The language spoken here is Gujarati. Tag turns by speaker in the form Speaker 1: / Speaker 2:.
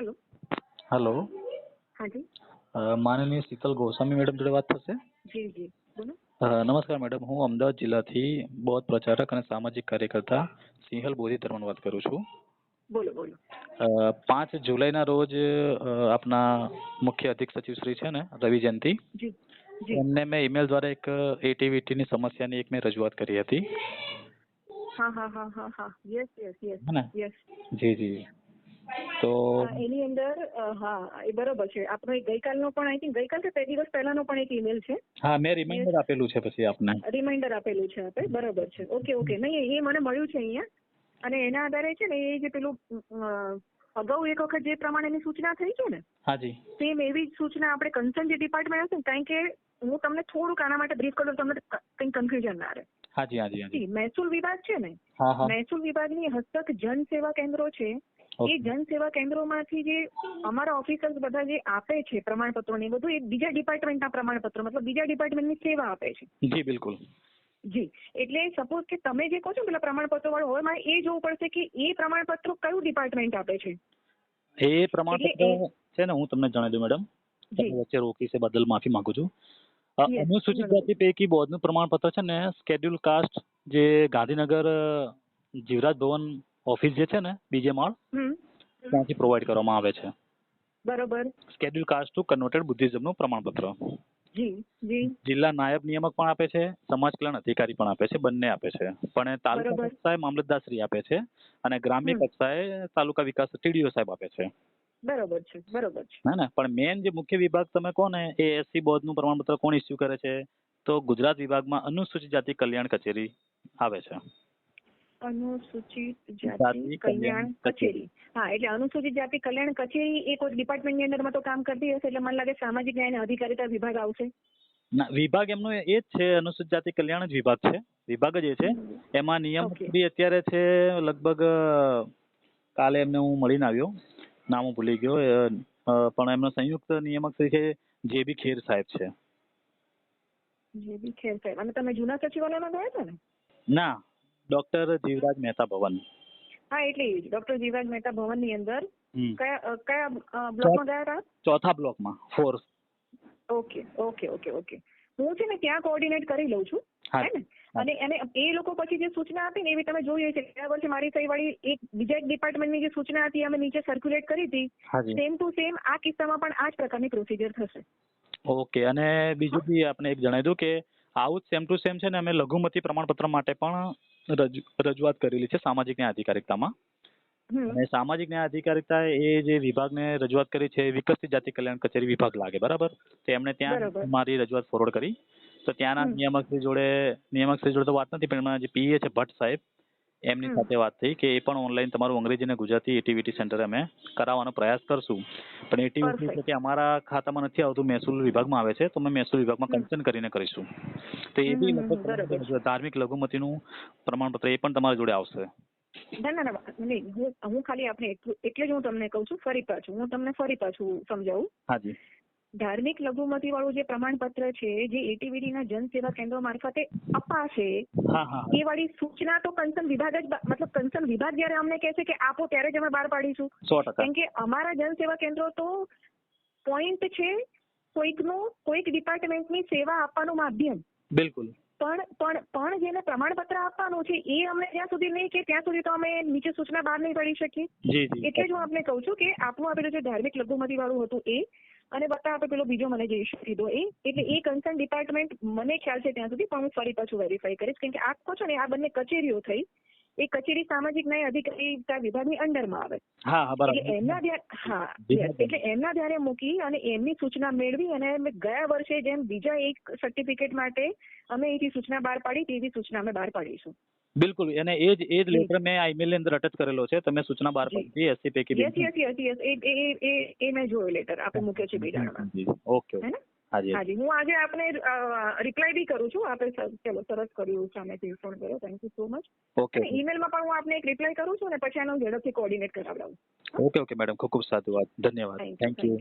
Speaker 1: હલો.
Speaker 2: હેલો.
Speaker 1: હા જી
Speaker 2: માનનીય શીતલ ગોસ્વામી મેડમ જોડે વાત થશે?
Speaker 1: જી જી. બોલો.
Speaker 2: નમસ્કાર મેડમ. હું અમદાવાદ જિલ્લાથી બૌદ્ધ પ્રચારક અને સામાજિક કાર્યકર્તા સિંહલ બોધી ધર્મન વાત કરું છું.
Speaker 1: બોલો બોલો.
Speaker 2: પાંચ જુલાઈના રોજ આપના મુખ્ય અધિક સચિવ શ્રી છે ને રવિ જયંતિ. એમને મેં ઈમેલ દ્વારા એક એટીવીટીની સમસ્યાની એક મેં રજૂઆત કરી હતી.
Speaker 1: હા હા હા હા હા. યસ યસ યસ
Speaker 2: જી જી. તો
Speaker 1: એની અંદર હા એ બરોબર છે. આપણો એક ગઈકાલનો પણ આઈ થિંક ગઈકાલ કે બે દિવસ પહેલાનો પણ એક ઈમેલ છે.
Speaker 2: હા મેં રિમાઇન્ડર આપેલું છે પછી આપને.
Speaker 1: રિમાઇન્ડર આપેલું છે આપે બરોબર છે. Okay okay. નહીં એ મને મળ્યું છે અહીંયા. અને એના આધારે છે ને એ જે પેલું અગાઉ એક વખત જે પ્રમાણેની સૂચના થઈ છે ને
Speaker 2: હાજી.
Speaker 1: સેમ એવી જ સૂચના આપણે કન્સર્ન જે ડિપાર્ટમેન્ટ હશે ને કારણ કે હું તમને થોડુંક આના માટે બ્રીફ કરું તમને કંઈ કન્ફ્યુઝન ના રહે.
Speaker 2: હાજી હાજી હાજી.
Speaker 1: મહેસૂલ વિભાગ છે ને મહેસૂલ વિભાગની હસ્તક જન સેવા કેન્દ્રો છે એ
Speaker 2: જનસેવા
Speaker 1: જન સેવા કેન્દ્રોમાંથી જે અમારા ઓફિસર્સ બધા જે આપે છે પ્રમાણપત્રો ને બધું એ બીજા ડિપાર્ટમેન્ટના પ્રમાણપત્રો મતલબ બીજા ડિપાર્ટમેન્ટની સેવા આપે છે.
Speaker 2: જી બિલકુલ.
Speaker 1: જી. એટલે સપોઝ કે તમે જે કહો છો પેલા પ્રમાણપત્રો વાળું હવે મારે એ જોવું પડશે કે એ પ્રમાણપત્રો કયું ડિપાર્ટમેન્ટ આપે છે?
Speaker 2: એ પ્રમાણપત્ર છે ને હું તમને જણાવી દઉં મેડમ. વચ્ચે રોકી છે બદલ માફી માંગુ છું. અનુસૂચિત જાતિ પૈકી બોર્ડનું પ્રમાણપત્ર છે ને સ્કેડ્યુલ કાસ્ટ જે ગાંધીનગર જીવરાજ ભવન ઓફિસ જે છે ને બીજે માળ
Speaker 1: હમ.
Speaker 2: ત્યાંથી પ્રોવાઈડ કરવામાં આવે છે.
Speaker 1: બરોબર.
Speaker 2: સ્કેડ્યુલ કાસ્ટ ટુ કન્વર્ટેડ બુદ્ધિઝમનું પ્રમાણપત્ર.
Speaker 1: જી જી.
Speaker 2: જિલ્લા નાયબ નિયામક પણ આપે છે સમાજ કલ્યાણ અધિકારી પણ આપે છે બંને આપે છે. પણ તાલુકા કક્ષાએ મામલતદારશ્રી આપે છે અને ગ્રામ્ય. કક્ષાએ તાલુકા વિકાસ ટીડીઓ સાહેબ આપે છે.
Speaker 1: બરોબર છે બરોબર છે.
Speaker 2: ના ના પણ મેન જે મુખ્ય વિભાગ તમે કહો ને એ એસસી બોર્ડનું પ્રમાણપત્ર કોણ ઇસ્યુ કરે છે? તો ગુજરાત વિભાગમાં અનુસૂચિત જાતિ કલ્યાણ કચેરી આવે છે.
Speaker 1: અનુસૂચિત
Speaker 2: જાતિ
Speaker 1: કલ્યાણ કચેરી. હા એટલે અનુસૂચિત જાતિ કલ્યાણ કચેરી એ કોઈ ડિપાર્ટમેન્ટની અંદરમાં તો કામ કરતી હશે એટલે મને લાગે સામાજિક ન્યાય અને અધિકારીતા વિભાગ આવશે.
Speaker 2: ના વિભાગ એમનો એ જ છે અનુસૂચિત જાતિ કલ્યાણ જ વિભાગ છે. વિભાગ જ એ છે. એમાં નિયમ બી અત્યારે છે લગભગ કાલે એમને હું મળીને આવ્યો. નામ હું ભૂલી ગયો પણ એમનો સંયુક્ત નિયામક શ્રી છે જે બી ખેર સાહેબ છે.
Speaker 1: જે બી ખેર સાહેબ. અને તમે જૂના સચિવાલયમાં ગયા હતા ને?
Speaker 2: ના. ડોક્ટર જીવરાજ મહેતા ભવન
Speaker 1: હા એટલે ડોક્ટર જીવરાજ મહેતા ભવનની અંદર કયા કયા બ્લોકમાં ગયા હતા?
Speaker 2: ચોથા બ્લોકમાં four
Speaker 1: okay okay okay okay. હું છે ને ત્યાં કોઓર્ડિનેટ કરી લઉં છું
Speaker 2: હે
Speaker 1: ને? અને એને એ લોકો પછી જે સૂચના આપી ને એવી તમે જોઈ છે ગયા વર્ષે મારી સહી વાળી એક બીજા એક ડિપાર્ટમેન્ટની જે સૂચના હતી અમે નીચે સર્ક્યુલેટ કરી હતી સેમ ટુ સેમ આ કિસ્સામાં પણ આ જ પ્રકારની પ્રોસિજર થશે.
Speaker 2: ઓકે અને બીજું બી આપણે એક જણાવી દઉં કે આવું સેમ ટુ સેમ છે ને અમે લઘુમતી પ્રમાણપત્ર માટે પણ રજૂઆત કરેલી છે સામાજિક ન્યાય અધિકારિકતામાં. અને સામાજિક ન્યાય અધિકારિતા એ જે વિભાગને રજૂઆત કરી છે વિકસિત જાતિ કલ્યાણ કચેરી વિભાગ લાગે બરાબર? તો એમણે ત્યાં મારી રજૂઆત ફોરવર્ડ કરી. તો ત્યાંના
Speaker 1: નિયામક
Speaker 2: શ્રી જોડે નિયામકશ્રી જોડે તો વાત નથી પણ એમના જે પીએ છે ભટ્ટ સાહેબ એમની. સાથે વાત થઈ કે એ પણ ઓનલાઈન તમારું અંગ્રેજી અને ગુજરાતી એટીવીટી સેન્ટર અમે કરાવવાનો પ્રયાસ કરશું. પણ એટીવીટી. કે અમારા ખાતામાં નથી આવતું મહેસૂલ વિભાગમાં આવે છે તો અમે મહેસૂલ વિભાગમાં. કન્સર્ન કરીને કરીશું. તો એ બી લગભગ ધાર્મિક લઘુમતીનું પ્રમાણપત્ર એ પણ તમારા જોડે આવશે.
Speaker 1: ના ના ના હું હું ખાલી આપણે એટલે જ હું તમને કહું છું ફરી પાછું. હું તમને ફરી પાછું સમજાવું.
Speaker 2: હાજી
Speaker 1: ધાર્મિક લઘુમતી વાળું જે પ્રમાણપત્ર છે જે એટીવીડી ના જન સેવા કેન્દ્રો મારફતે અપાશે એ વાળી સૂચના તો કન્સર્ન વિભાગ જ મતલબ કન્સર્ન વિભાગ જયારે અમને કહેશે કે આપો ત્યારે જ અમે બહાર પાડીશું. કેમ કે અમારા જન સેવા કેન્દ્રો તો પોઈન્ટ છે કોઈકનું કોઈક ડિપાર્ટમેન્ટની સેવા આપવાનું માધ્યમ.
Speaker 2: બિલકુલ.
Speaker 1: પણ પણ પણ જેને પ્રમાણપત્ર આપવાનું છે એ અમને જ્યાં સુધી નહીં કે ત્યાં સુધી તો અમે નીચે સૂચના બહાર નહીં પડી શકીએ. એટલે જ હું આપને કહું છું કે આપનું આપેલું જે ધાર્મિક લઘુમતી વાળું હતું એ અને બતા આપે પેલો બીજો મને જે ઇસ્યુ કીધો એ એટલે એ કન્સર્ન ડિપાર્ટમેન્ટ મને ખ્યાલ છે ત્યાં સુધી પણ હું ફરી પાછું વેરીફાઈ કરીશ. કેમ કે આ કહો છો ને આ બંને કચેરીઓ થઈ એ કચેરી સામાજિક ન્યાય અધિકારીતા વિભાગની અંડરમાં આવે. એટલે એમના હા એટલે એમના ધ્યારે મૂકી અને એમની સૂચના મેળવી અને અમે ગયા વર્ષે જેમ બીજા એક સર્ટિફિકેટ માટે અમે એથી સૂચના બહાર પાડી તેવી સૂચના અમે બહાર પાડીશું.
Speaker 2: બિલકુલ. અને એ જ એ જ લેટર મેં આ ઈમેલની અંદર અટેચ કરેલો છે. તમે સૂચના બહાર
Speaker 1: જી.
Speaker 2: પાડી એસસી પૈકી
Speaker 1: યસ યસ યસ યસ એ એ એ એ મેં જોયો લેટર આપે મૂક્યો છે બીજામાં
Speaker 2: ઓકે હાજી
Speaker 1: હાજી. હું આજે આપને રિપ્લાય બી કરું છું. આપે ચલો સરસ કર્યું સામેથી ફોન કર્યો. Thank you so much
Speaker 2: okay
Speaker 1: ઈમેલમાં પણ હું આપને એક રિપ્લાય કરું છું અને પછી આનો ઝડપથી કોર્ડિનેટ કરાવડાવું
Speaker 2: ઓકે ઓકે મેડમ ખૂબ ખૂબ સાધુવાદ. ધન્યવાદ.
Speaker 1: Thank you